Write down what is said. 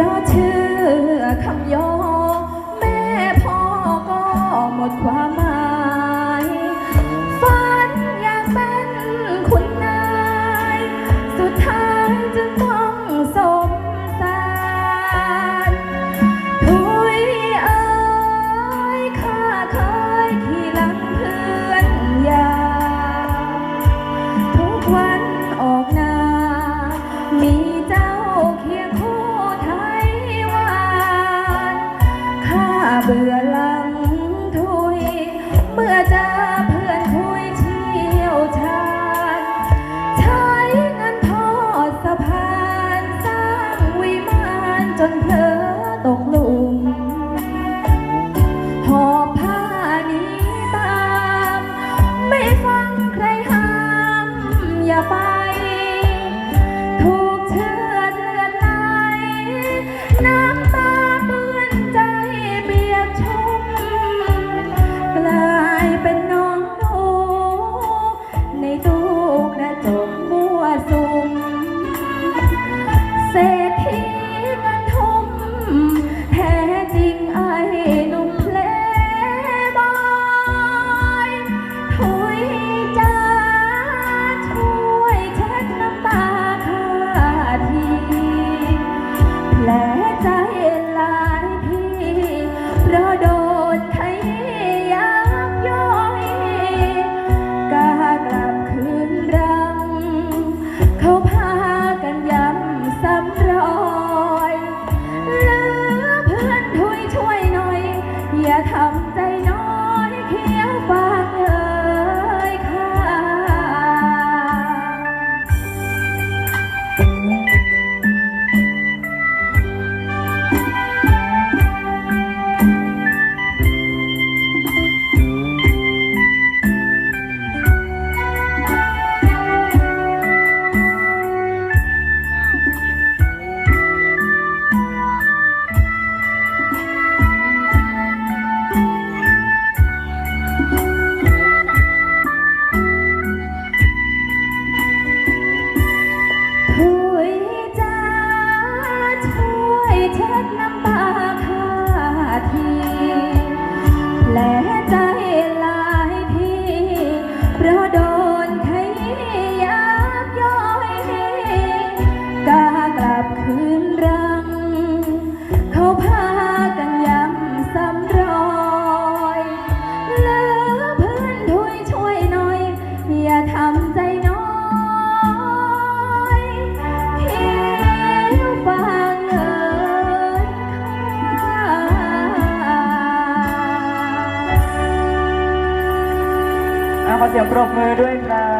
夏天。 เบื่อหลังทุย เมื่อเจอเพื่อนคุยเชี่ยวชาญใช้เงินทอดสะพานสร้างวิมานจนเพลิน ขอเสียงปรบมือด้วยครับ